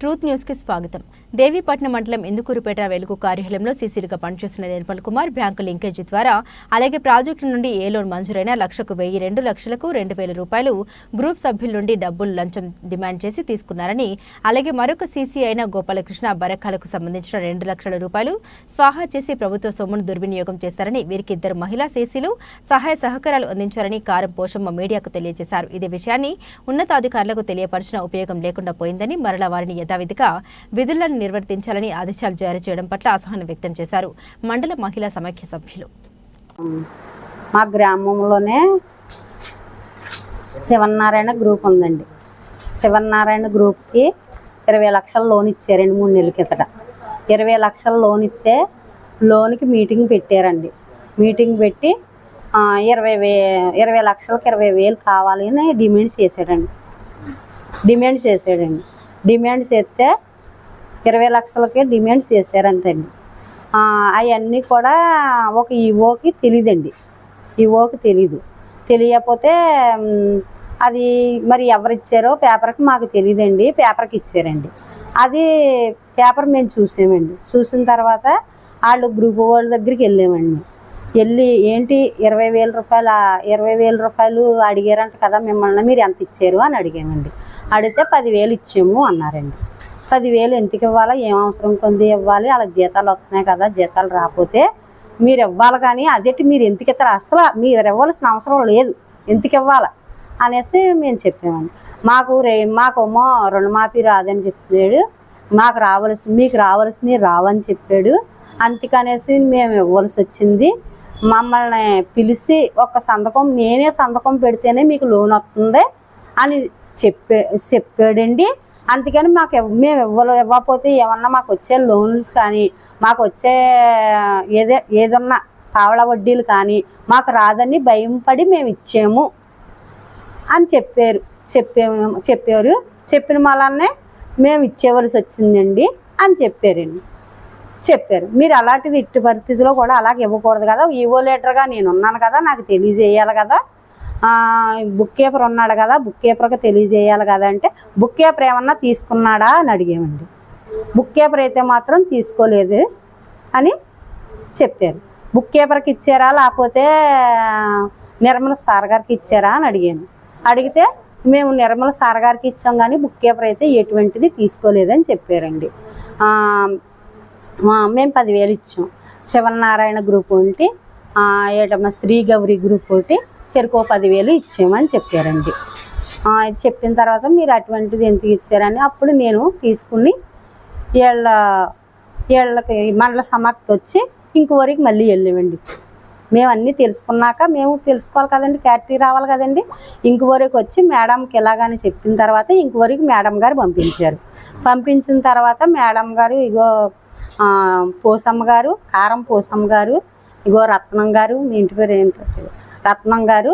Truth న్యూస్కి స్వాగతం. దేవీపట్నం మండలం ఇందుకూరుపేట వెలుగు కార్యాలయంలో సీసీలుగా పనిచేస్తున్న నిర్మల్ కుమార్ బ్యాంకు లింకేజీ ద్వారా అలాగే ప్రాజెక్టు నుండి ఏ లోన్ మంజూరైన లక్షకు వెయ్యి రెండు లక్షలకు రెండు వేల రూపాయలు గ్రూప్ సభ్యుల నుండి డబ్బులు లంచం డిమాండ్ చేసి తీసుకున్నారని అలాగే మరొక సీసీ అయిన గోపాలకృష్ణ బరకాలకు సంబంధించిన రెండు లక్షల రూపాయలు స్వాహా చేసి ప్రభుత్వ సొమ్మును దుర్వినియోగం చేశారని వీరికి ఇద్దరు మహిళా సీసీలు సహాయ సహకారాలు అందించారని కారం పోషమ్మ మీడియాకు తెలియజేశారు. ఇదే విషయాన్ని ఉన్నతాధికారులకు తెలియపరిచిన ఉపయోగం లేకుండా పోయిందని మరలా వారిని యథావిధిగా విధులను నిర్వర్తించాలని ఆదేశాలు జారీ చేయడం పట్ల అసహనం వ్యక్తం చేశారు మండల మహిళా సమాఖ్య సభ్యులు. మా గ్రామంలోనే శివనారాయణ గ్రూప్ ఉందండి. శివనారాయణ గ్రూప్కి ఇరవై లక్షల లోన్ ఇచ్చారు రెండు మూడు నెలల కిందట. ఇరవై లక్షల లోన్ ఇస్తే లోన్కి మీటింగ్ పెట్టారండి. మీటింగ్ పెట్టి ఇరవై వే ఇరవై లక్షలకు ఇరవై వేలు కావాలి అని డిమాండ్ చేశాడండి. డిమాండ్ చేశాడండి. డిమాండ్ చేస్తే ఇరవై లక్షలకే డిమాండ్ చేశారంటండి. అవన్నీ కూడా ఒక ఈవోకి తెలియదండి ఈవోకి తెలీదు. తెలియకపోతే అది మరి ఎవరు ఇచ్చారో పేపర్కి మాకు తెలియదండి పేపర్కి ఇచ్చారండి. అది పేపర్ మేము చూసామండి. చూసిన తర్వాత వాళ్ళు గ్రూప్ వాళ్ళ దగ్గరికి వెళ్ళామండి. వెళ్ళి ఏంటి ఇరవై వేల రూపాయల ఇరవై వేల రూపాయలు అడిగారంట కదా మిమ్మల్ని మీరు ఎంత ఇచ్చారు అని అడిగామండి. అడిగితే పదివేలు ఇచ్చాము అన్నారండి. పదివేలు ఎందుకు ఇవ్వాలా? ఏం అవసరం కొంది ఇవ్వాలి? అలా జీతాలు వస్తున్నాయి కదా జీతాలు రాకపోతే మీరు ఇవ్వాలి కానీ అదేంటి మీరు ఎందుకు ఇస్తారు? అసలు మీరు ఇవ్వాల్సిన అవసరం లేదు. ఎందుకు ఇవ్వాలా? అనేసి మేము చెప్పామండి. మాకు రే మాకేమో రుణమాఫీ రాదని చెప్పాడు. మాకు రావలసి మీకు రావాల్సినవి రావని చెప్పాడు. అందుకనేసి మేము ఇవ్వాల్సి వచ్చింది. మమ్మల్ని పిలిచి ఒక సంతకం నేనే సంతకం పెడితేనే మీకు లోన్ వస్తుంది అని చెప్పే చెప్పాడండి. అందుకని మాకు మేము ఇవ్వలు ఇవ్వకపోతే ఏమన్నా మాకు వచ్చే లోన్స్ కానీ మాకు వచ్చే ఏదే ఏదన్నా పావళ వడ్డీలు కానీ మాకు రాదని భయం పడి మేము ఇచ్చాము అని చెప్పారు. చెప్పే చెప్పారు. చెప్పిన మళ్ళానే మేము ఇచ్చేవలసి వచ్చిందండి అని చెప్పారండి. చెప్పారు. మీరు అలాంటిది ఇట్టి పరిస్థితిలో కూడా అలాగే ఇవ్వకూడదు కదా. ఈవో లీటర్గా నేను ఉన్నాను కదా నాకు తెలియజేయాలి కదా. బుక్ కీపర్ ఉన్నాడు కదా బుక్ కీపర్కి తెలియజేయాలి కదా అంటే బుక్ కీపర్ ఏమన్నా తీసుకున్నాడా అని అడిగామండి. బుక్ కీపర్ అయితే మాత్రం తీసుకోలేదు అని చెప్పారు. బుక్ కీపర్కి ఇచ్చారా లేకపోతే నిర్మల సార్ గారికి ఇచ్చారా అని అడిగాను. అడిగితే మేము నిర్మల సార్ గారికి ఇచ్చాం కానీ బుక్ కీపర్ అయితే ఎటువంటిది తీసుకోలేదని చెప్పారండి. మేము పదివేలు ఇచ్చాం. శివనారాయణ గ్రూప్ ఒకటి ఏటమ్మ శ్రీ గౌరి గ్రూప్ ఒకటి చెరుకో పదివేలు ఇచ్చామని చెప్పారండి. చెప్పిన తర్వాత మీరు అటువంటిది ఎందుకు ఇచ్చారని అప్పుడు నేను తీసుకుని వీళ్ళ వీళ్ళకి మండల సమాప్తి వచ్చి ఇంకోవరకు మళ్ళీ వెళ్ళామండి మేము అన్నీ తెలుసుకున్నాక మేము తెలుసుకోవాలి కదండి క్యాటరీ రావాలి కదండి. ఇంకోవరకు వచ్చి మేడంకి ఎలాగని చెప్పిన తర్వాత ఇంకోవరకు మేడం గారు పంపించారు. పంపించిన తర్వాత మేడం గారు ఇగో పోసమ్మ గారు కారం పోసమ్మ గారు ఇగో రత్నం గారు మీ ఇంటి పేరు ఏంటి రత్నం గారు.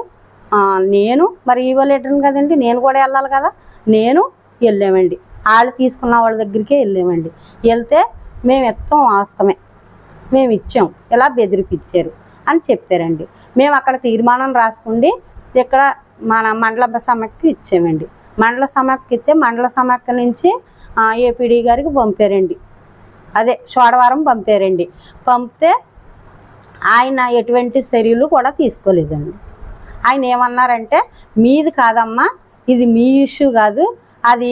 నేను మరి ఈవో లీటర్ని కదండి నేను కూడా వెళ్ళాలి కదా. నేను వెళ్ళామండి. వాళ్ళు తీసుకున్న వాళ్ళ దగ్గరికే వెళ్ళామండి. వెళ్తే మేము ఇస్తాం వాస్తవమే మేము ఇచ్చాం. ఇలా బెదిరిపిచ్చారు అని చెప్పారండి. మేము అక్కడ తీర్మానం రాసుకుండి ఇక్కడ మన మండల సమాఖ్యకి ఇచ్చామండి. మండల సమాఖ్యకి ఇస్తే మండల సమాఖ్య నుంచి ఏపీడీ గారికి పంపారండి. అదే సోడవారం పంపారండి. పంపితే ఆయన ఎటువంటి చర్యలు కూడా తీసుకోలేదండి. ఆయన ఏమన్నారంటే మీది కాదమ్మా ఇది మీ ఇష్యూ కాదు అది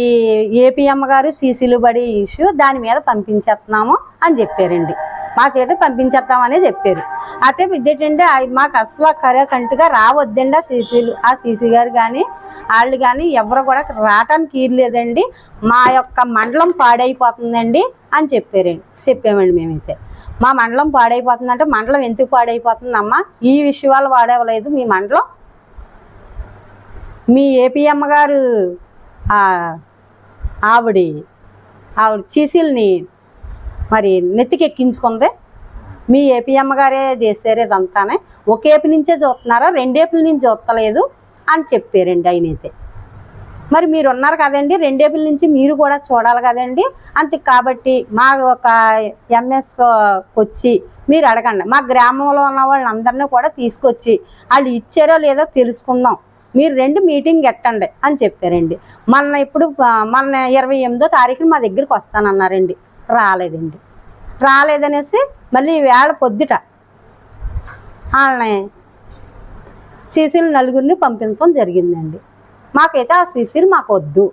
ఏపీఎం గారు సీసీలు పడి ఇష్యూ దాని మీద పంపించేస్తున్నాము అని చెప్పారండి. మాకేంటి పంపించేస్తామని చెప్పారు. అయితే ఇదేంటంటే మాకు అసలు కరెకంటుగా రావద్దండి ఆ సీసీలు ఆ సీసీ గారు కానీ వాళ్ళు కానీ ఎవరు కూడా రావటానికి ఈర్లేదండి మా యొక్క మండలం పాడైపోతుందండి అని చెప్పారండి చెప్పామండి మేమైతే. మా మండలం పాడైపోతుందంటే మండలం ఎందుకు పాడైపోతుందమ్మా? ఈ విషయాలు వాడేవలేదు మీ మండలం. మీ ఏపీ గారు ఆవిడి ఆవిడ చీసీల్ని మరి నెత్తికెక్కించుకుంది. మీ ఏపీ గారే చేశారు ఇదంతానే. ఒకేపు నుంచే చూస్తున్నారా? రెండేపుల నుంచి చూస్తలేదు అని చెప్పారండి ఆయన అయితే మరి మీరు ఉన్నారు కదండి రెండేపుల నుంచి మీరు కూడా చూడాలి కదండి. అంతే కాబట్టి మా ఒక ఎంఎస్ వచ్చి మీరు అడగండి. మా గ్రామంలో ఉన్న వాళ్ళందరినీ కూడా తీసుకొచ్చి వాళ్ళు ఇచ్చారో లేదో తెలుసుకుందాం. మీరు రెండు మీటింగ్ ఎట్టండి అని చెప్పారండి. మొన్న ఇప్పుడు మొన్న ఇరవై ఎనిమిదో తారీఖున మా దగ్గరికి వస్తానన్నారండి. రాలేదండి. రాలేదనేసి మళ్ళీ వేళ పొద్దుట వాళ్ళని సీసీలు నలుగురిని పంపించడం జరిగిందండి. మాకైతే ఆ సీసీలు మాకు వద్దు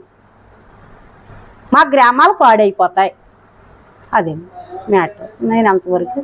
మా గ్రామాలు పాడైపోతాయి. అదే మ్యాటర్. నేను అంతవరకు